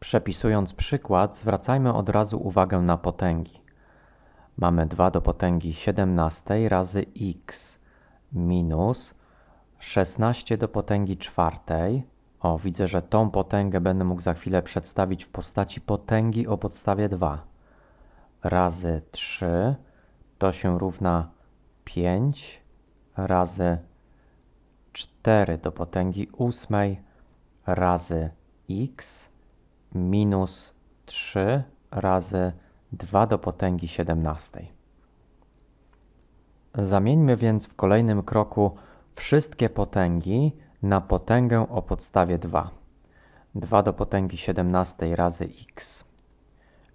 Przepisując przykład, zwracajmy od razu uwagę na potęgi. Mamy 2 do potęgi 17 razy x minus 16 do potęgi czwartej. O, widzę, że tą potęgę będę mógł za chwilę przedstawić w postaci potęgi o podstawie 2 razy 3 to się równa 5 razy 4 do potęgi ósmej razy x minus 3 razy 2 do potęgi 17. Zamieńmy więc w kolejnym kroku wszystkie potęgi na potęgę o podstawie 2. 2 do potęgi 17 razy x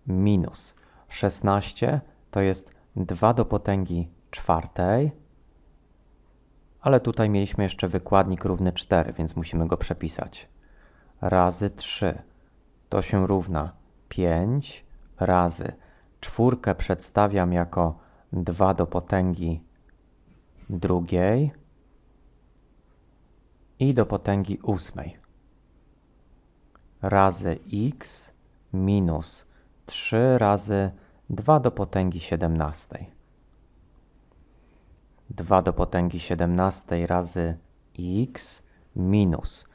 minus 16 to jest 2 do potęgi czwartej, ale tutaj mieliśmy jeszcze wykładnik równy 4, więc musimy go przepisać. Razy 3 to się równa 5 razy czwórkę przedstawiam jako 2 do potęgi drugiej i do potęgi ósmej razy x minus 3 razy 2 do potęgi 17. 2 do potęgi 17 razy x minus.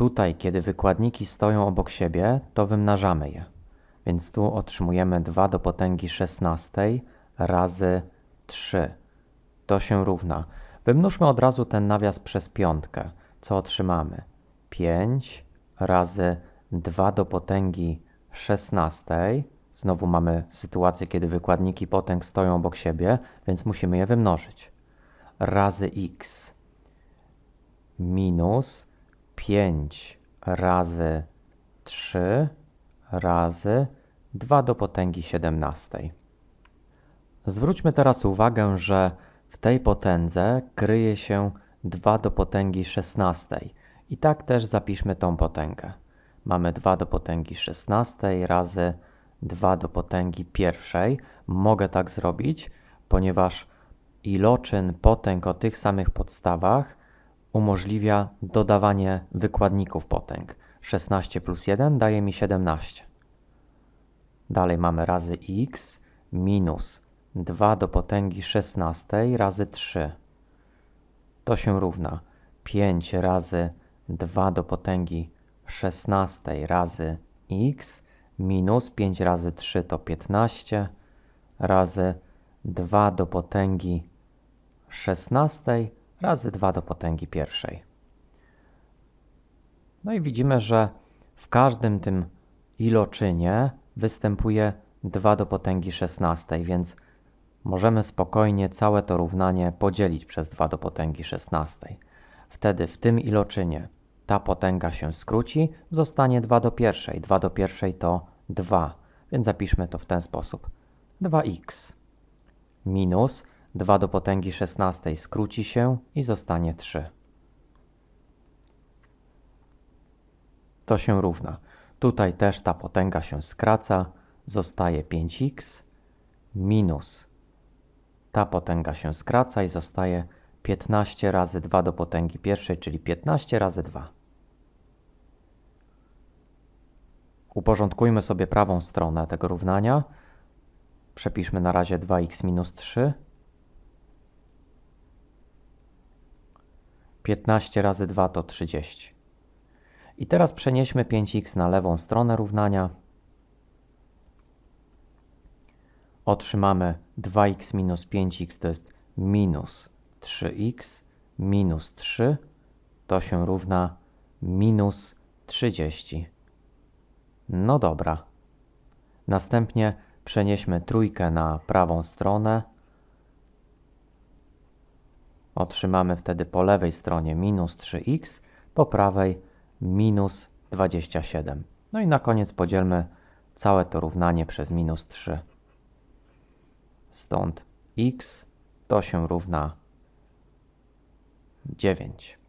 Tutaj, kiedy wykładniki stoją obok siebie, to wymnażamy je. Więc tu otrzymujemy 2 do potęgi 16 razy 3. To się równa. Wymnóżmy od razu ten nawias przez piątkę. Co otrzymamy? 5 razy 2 do potęgi 16. Znowu mamy sytuację, kiedy wykładniki potęg stoją obok siebie, więc musimy je wymnożyć. Razy x minus 5 razy 3 razy 2 do potęgi 17. Zwróćmy teraz uwagę, że w tej potędze kryje się 2 do potęgi 16. I tak też zapiszmy tą potęgę. Mamy 2 do potęgi 16 razy 2 do potęgi pierwszej. Mogę tak zrobić, ponieważ iloczyn potęg o tych samych podstawach umożliwia dodawanie wykładników potęg. 16 plus 1 daje mi 17. Dalej mamy razy x minus 2 do potęgi 16 razy 3. To się równa 5 razy 2 do potęgi 16 razy x minus 5 razy 3 to 15 razy 2 do potęgi 16 razy 2 do potęgi pierwszej. No i widzimy, że w każdym tym iloczynie występuje 2 do potęgi 16, więc możemy spokojnie całe to równanie podzielić przez 2 do potęgi 16. Wtedy w tym iloczynie ta potęga się skróci, zostanie 2 do pierwszej. 2 do pierwszej to 2, więc zapiszmy to w ten sposób. 2x minus 2 do potęgi 16 skróci się i zostanie 3. To się równa. Tutaj też ta potęga się skraca, zostaje 5x minus ta potęga się skraca i zostaje 15 razy 2 do potęgi pierwszej, czyli 15 razy 2. Uporządkujmy sobie prawą stronę tego równania. Przepiszmy na razie 2x minus 3. 15 razy 2 to 30. I teraz przenieśmy 5x na lewą stronę równania. Otrzymamy 2x minus 5x to jest minus 3x minus 3 to się równa minus 30. No dobra. Następnie przenieśmy trójkę na prawą stronę. Otrzymamy wtedy po lewej stronie minus 3x, po prawej minus 27. No i na koniec podzielmy całe to równanie przez minus 3. Stąd x to się równa 9.